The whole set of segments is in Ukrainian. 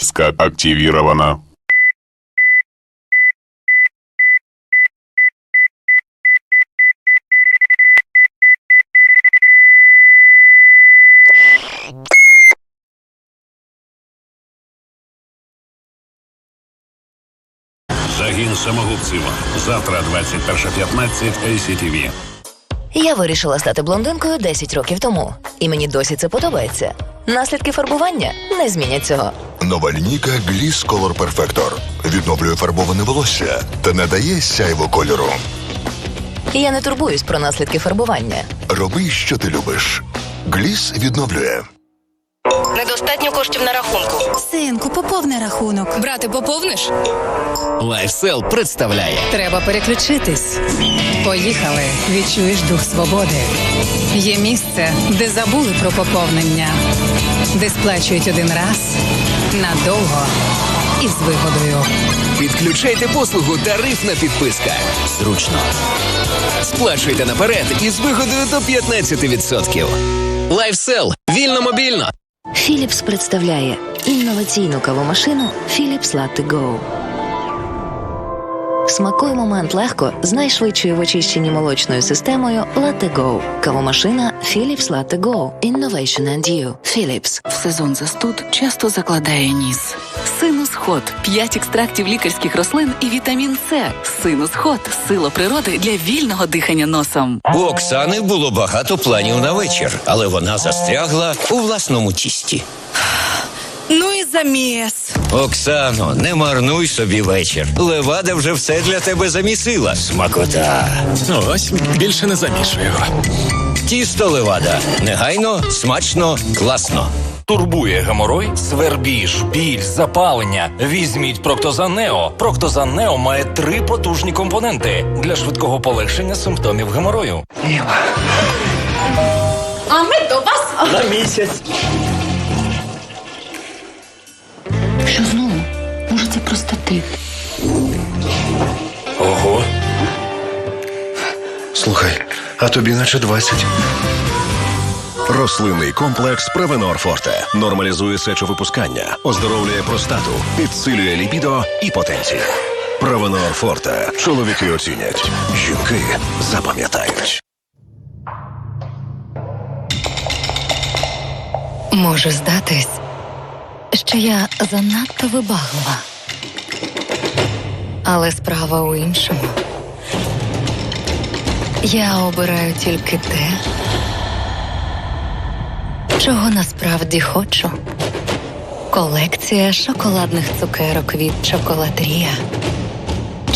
Ска активирована. Загін самогубців. Завтра 21.15 ACTV. Я вирішила стати блондинкою 10 років тому, і мені досі це подобається. Наслідки фарбування не змінять цього. Нова лінійка Gliss Color Perfector відновлює фарбоване волосся та надає сяйво кольору. Я не турбуюсь про наслідки фарбування. Роби, що ти любиш. Gliss відновлює. Недостатньо коштів на рахунку. Синку, поповни рахунок. Брати, поповниш? Лайфсел представляє Треба переключитись. Поїхали. Відчуєш дух свободи. Є місце, де забули про поповнення, де сплачують один раз надовго і з вигодою. Підключайте послугу Тарифна підписка. Зручно. Сплачуйте наперед із вигодою до 15%. Лайфсел. Вільно мобільно. Philips представляє інноваційну кавомашину Philips Latte Go. Смакуй момент легко з найшвидшою в очищенні молочною системою Latte Go. Кавомашина Philips Latte Go. Innovation and you. Philips. В сезон застуд часто закладає ніс. Синус-ход – 5 екстрактів лікарських рослин і вітамін С. Синус-ход – сила природи для вільного дихання носом. У Оксани було багато планів на вечір, але вона застрягла у власному тісті. Ну і заміс. Оксано, не марнуй собі вечір. Левада вже все для тебе замісила. Смакота. Ну ось більше не замішую його. Тісто левада. Негайно, смачно, класно. Турбує геморой, свербіж, біль, запалення. Візьміть Проктозан Нео. Проктозан Нео має три потужні компоненти для швидкого полегшення симптомів геморою. А ми до вас. Що знову? Може, це простатит? Ого, Слухай, а тобі наче 20. Рослинний комплекс Провенор Форте нормалізує сечовипускання, оздоровлює простату, підсилює ліпідо і потенцію. Провенор Форте. Чоловіки оцінять. Жінки запам'ятають. Може здатись, що я занадто вибаглива. Але справа у іншому. Я обираю тільки те, чого насправді хочу. Колекція шоколадних цукерок від Чоколадрія.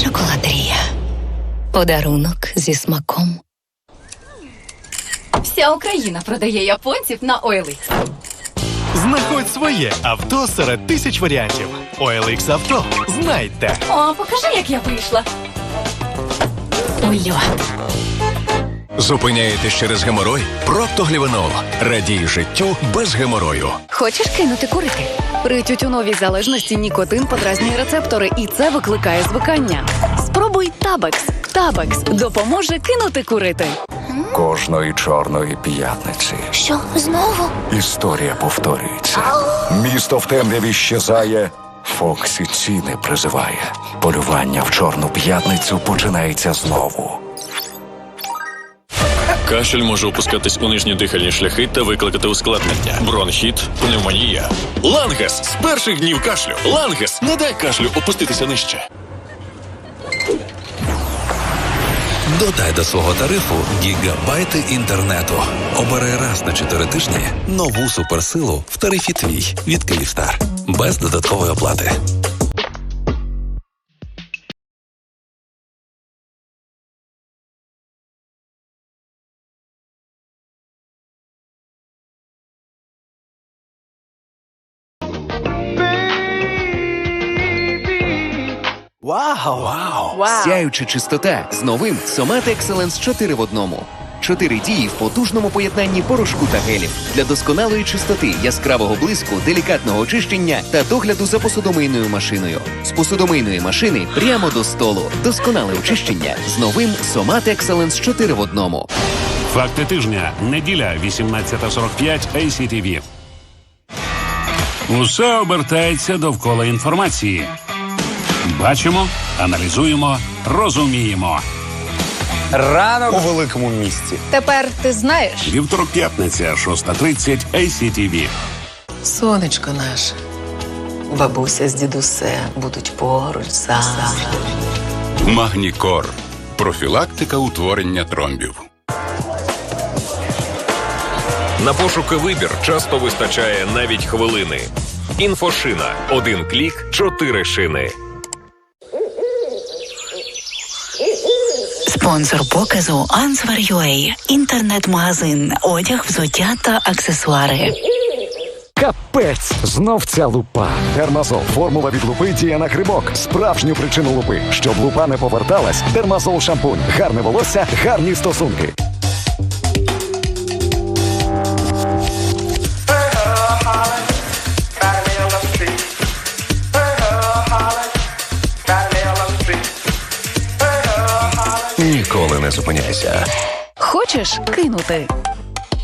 Чоколадрія. Подарунок зі смаком. Вся Україна продає японців на OLX. Знаходь своє авто серед тисяч варіантів. OLX Авто. Знайте. О, покажи, як я вийшла. Ульот. Зупиняєтесь через геморой? Проктоглівенол. Радій життю без геморою. Хочеш кинути курити? При тютюновій залежності нікотин подразнює рецептори, і це викликає звикання. Спробуй Табекс. Табекс допоможе кинути курити. Кожної чорної п'ятниці. Що знову? Історія повторюється. Місто в темряві щезає. Фоксі ціни призиває. Полювання в чорну п'ятницю починається знову. Кашель може опускатись у нижні дихальні шляхи та викликати ускладнення. Бронхіт, пневмонія. Лангес з перших днів кашлю. Лангес не дай кашлю опуститися нижче. Додай до свого тарифу гігабайти інтернету. Обери раз на 4 тижні нову суперсилу в тарифі твій від Київстар. Без додаткової оплати. Вау! Сяюча чистота з новим Somat Excellence 4 в одному. Чотири дії в потужному поєднанні порошку та гелів для досконалої чистоти, яскравого блиску, делікатного очищення та догляду за посудомийною машиною. З посудомийної машини прямо до столу. Досконале очищення з новим Somat Excellence 4 в одному. Факти тижня. Неділя, 18.45 ACTV. Усе обертається довкола інформації. Бачимо, аналізуємо, розуміємо. Ранок у великому місті. Тепер ти знаєш. Вівторок, п'ятниця, 6.30 ACTV. Сонечко наше. Бабуся з дідусем будуть поруч завжди. Магнікор. Профілактика утворення тромбів. На пошуки вибір часто вистачає навіть хвилини. Інфошина. Один клік, чотири шини. Спонсор показу Answer.ua – інтернет-магазин, одяг, взуття та аксесуари. Капець! Знов ця лупа. Термазол, Формула від лупи діє на грибок. Справжню причину лупи. Щоб лупа не поверталась, термазол шампунь. Гарне волосся, гарні стосунки. Хочеш кинути?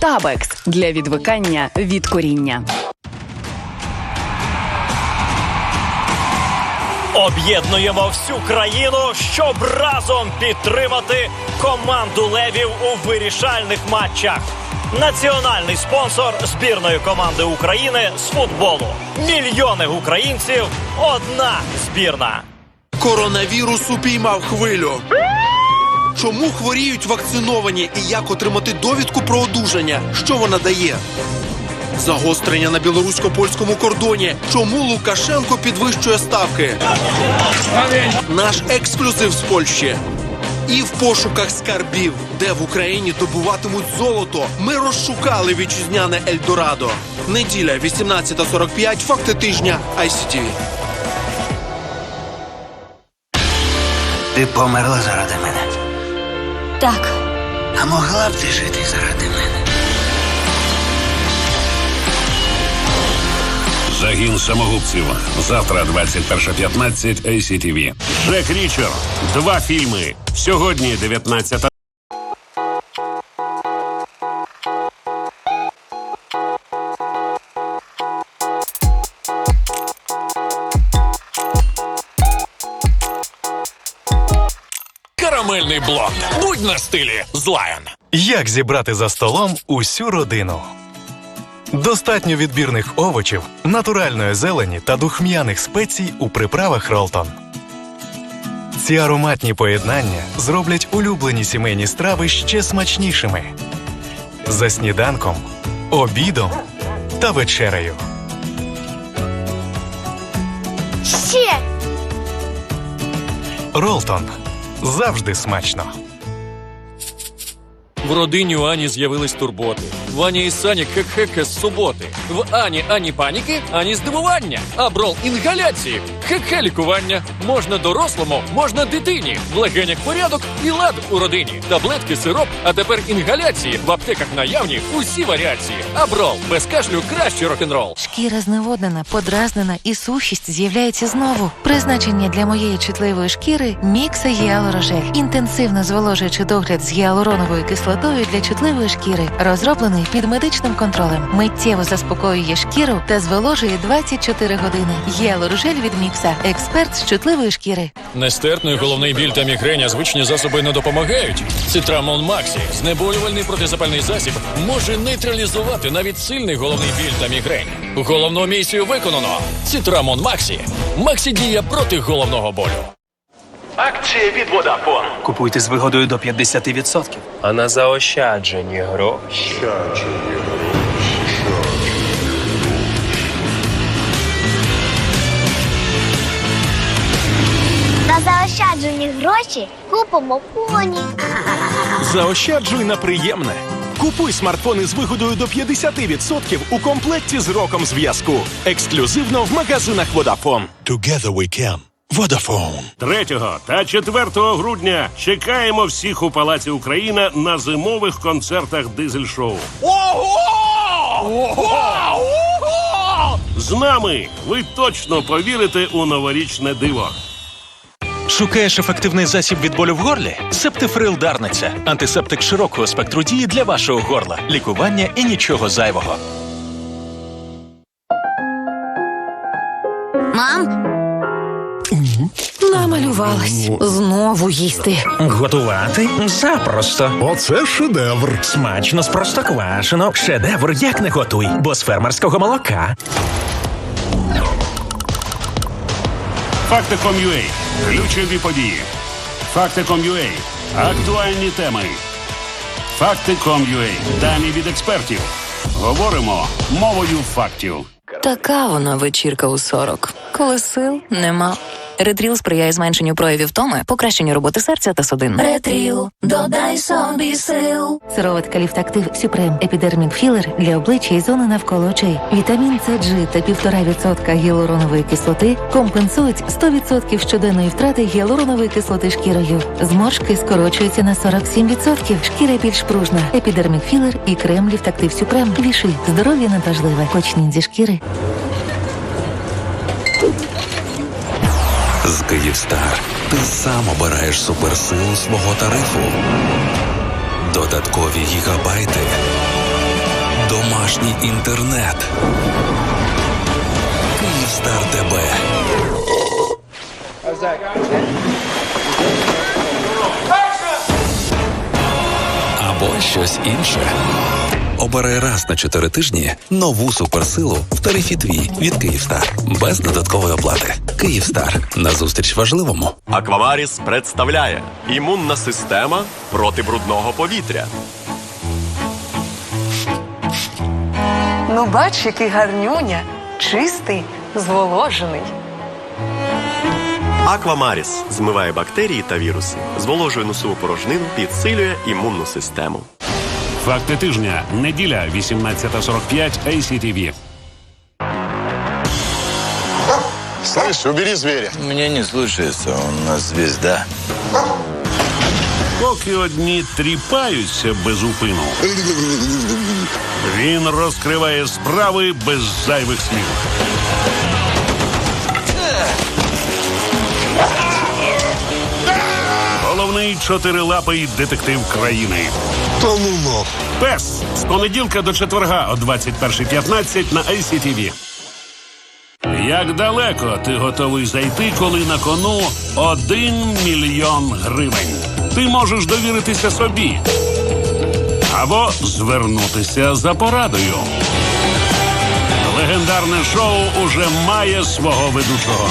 Табекс для відвикання від коріння. Об'єднуємо всю країну, щоб разом підтримати команду левів у вирішальних матчах. Національний спонсор збірної команди України з футболу. Мільйони українців. Одна збірна. Коронавірус упіймав хвилю. Чому хворіють вакциновані і як отримати довідку про одужання? Що вона дає? Загострення на білорусько-польському кордоні. Чому Лукашенко підвищує ставки? Наш ексклюзив з Польщі. І в пошуках скарбів, де в Україні добуватимуть золото, ми розшукали вітчизняне Ельдорадо. Неділя, 18.45, факти тижня ICTV. Ти померла заради мене. Так. А могла б ти жити заради мене. Загін самогубців. Завтра 21.15 ACTV. Джек Річер. Два фільми. Сьогодні 19 Карамельний блонд. Будь на стилі з Lion. Як зібрати за столом усю родину? Достатньо відбірних овочів, натуральної зелені та духм'яних спецій у приправах Ролтон. Ці ароматні поєднання зроблять улюблені сімейні страви ще смачнішими. За сніданком, обідом та вечерею. Ще Ролтон завжди смачно. В родині у Ані з'явились турботи. Ваня і Саня хек-хеке з суботи. В Ані ані паніки, ані здивування. Аброл інгаляції. Хек-хе лікування. Можна дорослому, можна дитині. В легенях порядок і лад у родині. Таблетки, сироп, а тепер інгаляції. В аптеках наявні усі варіації. Аброл без кашлю кращий рок-н-рол. Шкіра зневоднена, подразнена і сухість з'являється знову. Призначення для моєї чутливої шкіри Мікса Гіалорожель. Інтенсивно зволожуючи догляд з гіалуроновою кислотою для чутливої шкіри, розроблений під медичним контролем. Миттєво заспокоює шкіру та зволожує 24 години. Гіалорожель від Мікса. Експерт з чутливої шкіри. Нестерпний головний біль та мігрень, а звичні засоби не допомагають. Цитрамон Максі, знеболювальний протизапальний засіб, може нейтралізувати навіть сильний головний біль та мігрень. Головну місію виконано. Цитрамон Максі. Максі діє проти головного болю. Акція від Vodafone. Купуйте з вигодою до 50%. А на заощаджені гроші. на заощаджені гроші купимо поні. Заощаджуй на приємне. Купуй смартфони з вигодою до 50% у комплекті з роком зв'язку. Ексклюзивно в магазинах Vodafone. Together we can. Vodafone. 3 та 4 грудня чекаємо всіх у Палаці Україна на зимових концертах дизель-шоу. З нами ви точно повірите у новорічне диво. Шукаєш ефективний засіб від болю в горлі? Септифрил Дарниця. Антисептик широкого спектру дії для вашого горла. Лікування і нічого зайвого. Мам, Намалювалась. Знову їсти. Готувати запросто. Оце шедевр. Смачно з простоквашино. Шедевр як не готуй, бо з фермерського молока. Факти.com.ua. Ключові події. Факти.com.ua. Актуальні теми. Факти.com.ua. Дані від експертів. Говоримо мовою фактів. Така вона вечірка у 40, коли сил нема. Ретріл сприяє зменшенню проявів втоми, покращенню роботи серця та судин. Ретріл, додай собі сил. Сироватка Ліфтактив Сюпрем Епідермік Філер для обличчя і зони навколо очей. Вітамін С, G та 1,5% гіалуронової кислоти компенсують 100% щоденної втрати гіалуронової кислоти шкірою. Зморшки скорочуються на 47%. Шкіра більш пружна. Епідермік Філер і крем Ліфтактив Сюпрем. Віши. Здоров'я надважливе. Почніть зі шкіри. З Київстар ти сам обираєш суперсилу свого тарифу. Додаткові гігабайти. Домашній інтернет. Київстар ТБ. Або щось інше. Обирай раз на чотири тижні нову суперсилу в тарифі твій від Київстар. Без додаткової оплати. Київстар. Назустріч важливому. Аквамаріс представляє імунна система проти брудного повітря. Ну, бач, який гарнюня. Чистий, зволожений. Аквамаріс змиває бактерії та віруси, зволожує носову порожнину, підсилює імунну систему. Факти тижня. Неділя, 18.45 ACTV. Слышь, убери зверя. Мне не слушается, он у нас звезда. Поки одні тріпаються без упину. Він розкриває справи без зайвих слів. Головний чотирилапий детектив країни. Толунов. Пес з понеділка до четверга о 21.15 на ICTV. Як далеко ти готовий зайти, коли на кону один мільйон гривень? Ти можеш довіритися собі або звернутися за порадою. Легендарне шоу уже має свого ведучого.